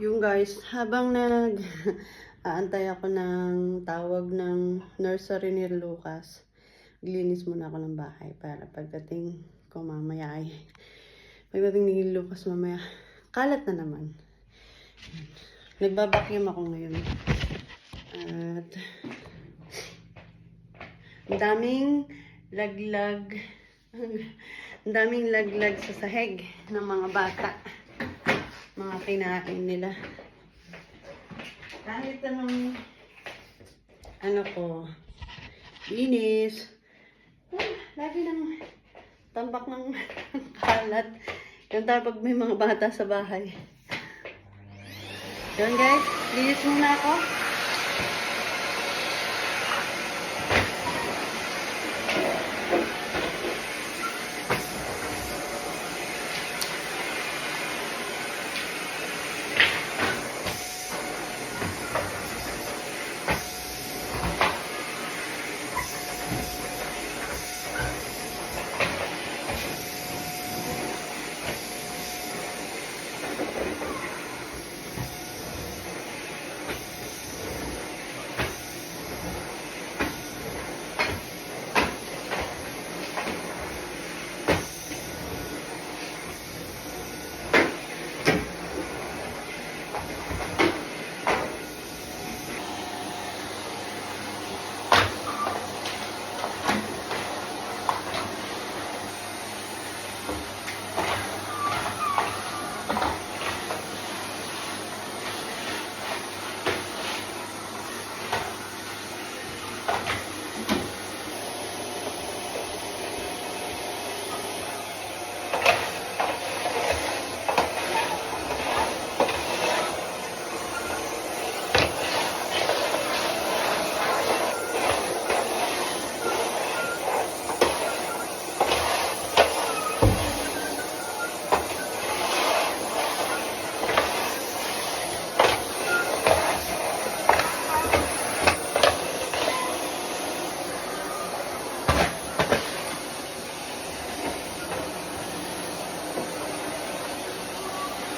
Yung guys, habang nag aantay ako ng tawag ng nursery ni Lucas, glinis muna ako ng bahay para pagdating ko mamaya ay pagdating ni Lucas mamaya, kalat na naman. Nagbabakyum ako ngayon. At daming laglag ang daming laglag sa sahig ng mga bata mga kinain nila. Kahit anong ano ko, inis, ah, lagi nang tambak ng kalat. Yung tayo may mga bata sa bahay. Yun guys, linis muna ako.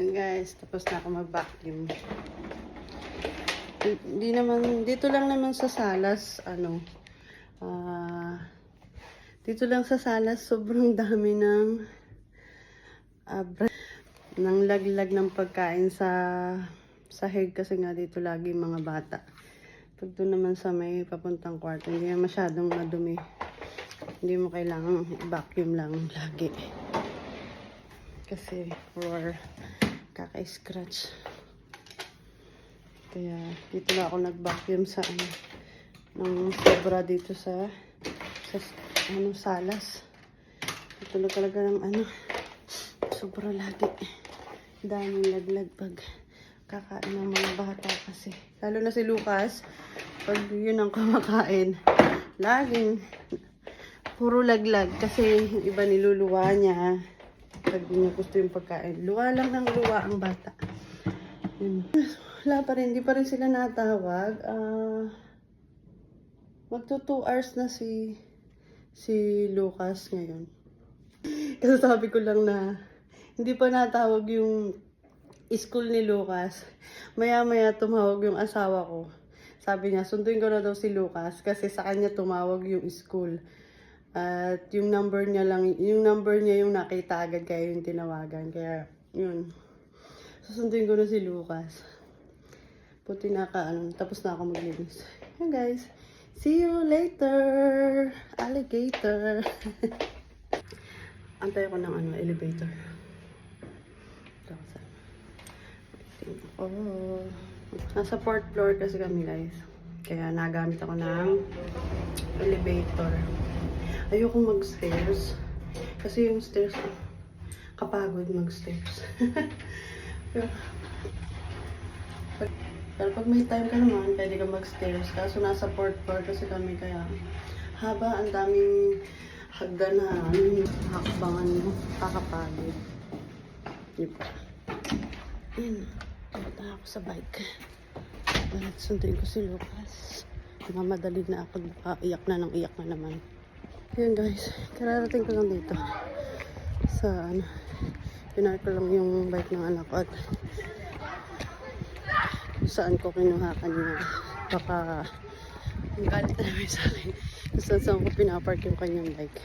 Yun guys, tapos na ako mag-vacuum. Hindi naman, dito lang naman sa salas, ano, ah, dito lang sa salas, sobrang dami ng, bra- ng laglag ng pagkain sa sahig kasi nga dito lagi mga bata. Pag doon naman sa may papuntang kwarto, hindi na masyadong madumi. Hindi mo kailangan vacuum lang lagi. Kasi or kaka-scratch. Kaya dito na ako nag-vacuum sa ano ng sobra dito sa sa ano salas. Ito na talaga ng ano sobra lagi. Daming laglag pag kakain ng mga bata kasi. Lalo na si Lucas, pag yun ang kumakain, laging puro laglag kasi iba niluluwa niya pag di niya gusto yung pagkain. Luwa lang ng luwa ang bata. Wala pa rin, hindi pa rin sila natawag. Ah, magto 2 hours na si si Lucas ngayon. Kasi sabi ko lang na hindi pa natawag yung school ni Lucas. Maya-maya tumawag yung asawa ko. Sabi niya, sunduin ko na daw si Lucas kasi sa kanya tumawag yung school. At yung number niya lang, yung number niya yung nakita agad kaya yung tinawagan. Kaya, yun. Susunduin ko na si Lucas. Puti na ka, ano, tapos na ako maglinis. Yan guys. See you later, alligator. Antay ko ng ano, elevator. Sa... Waiting ako. Nasa fourth floor kasi kami guys. Kaya nagamit ako ng elevator. Ayoko mag-stairs. Kasi yung stairs, kapagod mag-stairs. pero, pero pag may time ka naman, pwede ka mag-stairs. Kaso nasa fourth floor kasi kami kaya haba, ang daming hagdanan, hakbangan mo, kakapagod. Di ba? Ayun, punta ako sa bike. At sunduin ko si Lucas. Mamadali na ako, baka iyak na ng iyak na naman. Ayun guys, kararating ko lang dito. Sa ano, pinark ko lang yung bike ng anak ko at saan ko kinuha kanina. Baka ang galit na namin sa akin. Saan saan ko pinapark yung kanyang bike.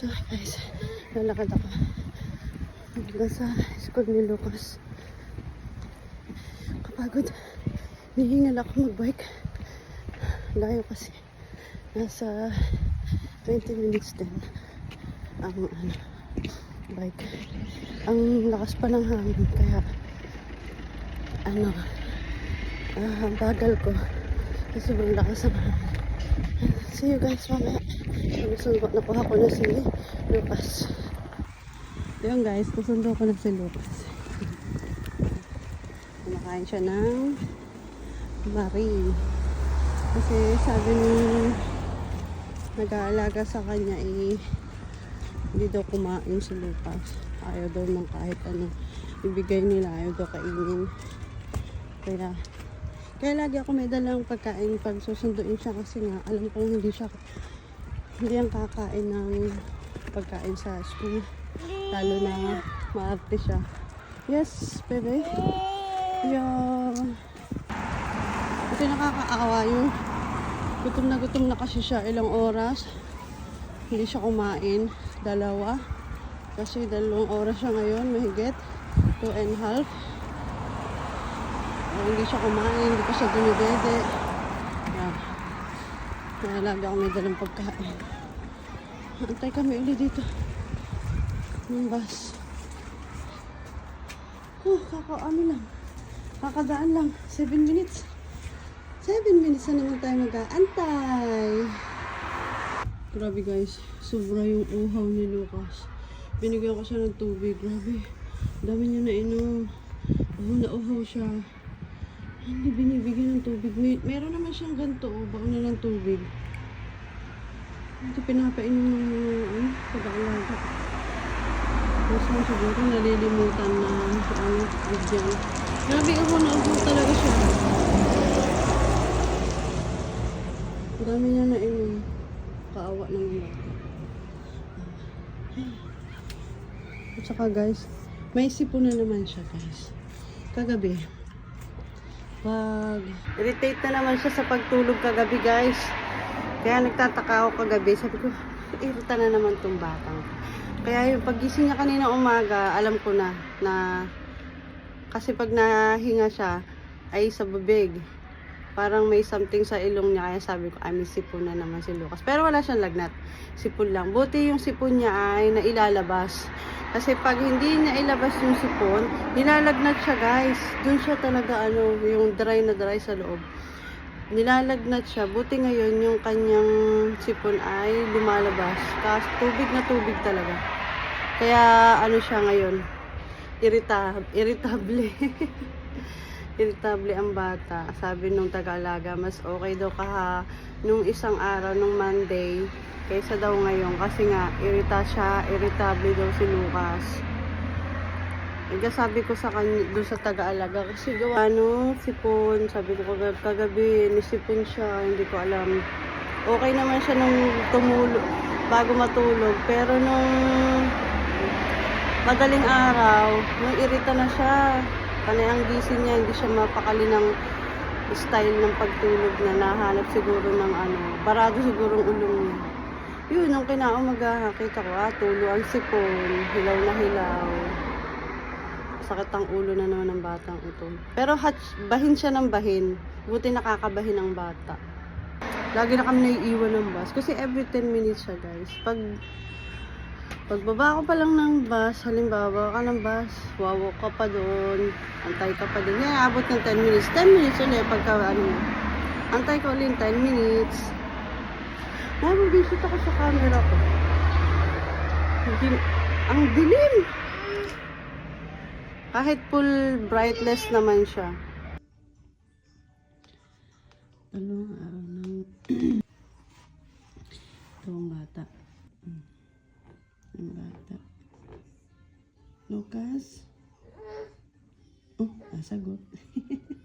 Ito guys, lalakad ako. Hanggang sa school ni Lucas. Kapagod. Nihingal ako magbike. Layo kasi. Nasa 20 minutes din ang ano, bike. Ang lakas pa ng hangin kaya ano ah, ang bagal ko kasi sobrang lakas ng hangin. See you guys mamaya. Nasundo, nakuha ko na si Lucas. Ayun guys, nasundo ko na si Lucas. Kumakain siya ng Marie. Kasi sabi ni nag-aalaga sa kanya eh hindi daw kumain si Lucas. Ayaw daw ng kahit ano ibigay nila. Ayaw daw kainin. Kaya kaya lagi ako may dalang pagkain pag susunduin siya kasi nga alam ko hindi siya hindi ang kakain ng pagkain sa school. Lalo na maarte siya. Yes, bebe. Yeah. Ito nakakaawa yung gutom na gutom na kasi siya ilang oras. Hindi siya kumain. Dalawa. Kasi dalawang oras siya ngayon, mahigit. Two and half. Oh, hindi siya kumain, hindi pa siya dumidede. Yeah. Kaya lagi ako may dalang pagkain. Antay kami ulit dito. Ng bus. Oh, kakaano lang. Kakadaan lang. 7 minutes. 7 minutes na naman tayo mag-aantay. Grabe guys, sobra yung uhaw ni Lucas. Binigyan ko siya ng tubig. Grabe, dami niya na inom. Oh, nauhaw siya. Hindi binibigyan ng tubig. May, meron naman siyang ganito, oh, baon na ng tubig. Ito pinapainom ng mga ano, pag-aalaga. Mas mo siguro nalilimutan na ang bigyan. Grabe, uhaw na uhaw talaga siya. Ang dami niya na inom. Kaawa ng bata. At saka guys, may sipon na naman siya guys. Kagabi. Pag... Irritate na naman siya sa pagtulog kagabi guys. Kaya nagtataka ako kagabi. Sabi ko, irita na naman tong batang. Kaya yung pagising niya kanina umaga, alam ko na na kasi pag nahinga siya ay sa bibig. Parang may something sa ilong niya kaya sabi ko, ay may sipon na naman si Lucas. Pero wala siyang lagnat. Sipon lang. Buti yung sipon niya ay nailalabas. Kasi pag hindi niya ilabas yung sipon, nilalagnat siya guys. Doon siya talaga ano, yung dry na dry sa loob. Nilalagnat siya. Buti ngayon yung kanyang sipon ay lumalabas. Kasi tubig na tubig talaga. Kaya ano siya ngayon, irita irritable. Irritable ang bata. Sabi nung taga-alaga, mas okay daw kaha nung isang araw, nung Monday, kaysa daw ngayon. Kasi nga, irita siya, irritable daw si Lucas. Kaya sabi ko sa kanya, doon sa taga-alaga, kasi gawa ano, sipon, sabi ko kagabi, kagabi, nisipon siya, hindi ko alam. Okay naman siya nung tumulo, bago matulog, pero nung madaling araw, nung irita na siya, panay ang gising niya, hindi siya mapakali ng style ng pagtulog na nahanap siguro ng ano, barado siguro ang ulong niya. Yun, nung kinaumaga, kita ko, ah, tulo ang sipon, hilaw na hilaw. Sakit ang ulo na naman ng batang ito. Pero hatch, bahin siya ng bahin. Buti nakakabahin ang bata. Lagi na kami naiiwan ng bus. Kasi every 10 minutes siya, guys. Pag Pagbaba ko pa lang ng bus, halimbawa ka ng bus, wawa ka pa doon, antay ka pa din. Ngayon, abot ng 10 minutes. 10 minutes ulit pagka ano, antay ko ulit 10 minutes. Ngayon, visit ako sa camera ko. Hindi- ang dilim! Kahit full brightness naman siya. Dalawang araw ng itong bata. Ang bata. Lucas? Oh, nasagot.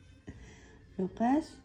Lucas?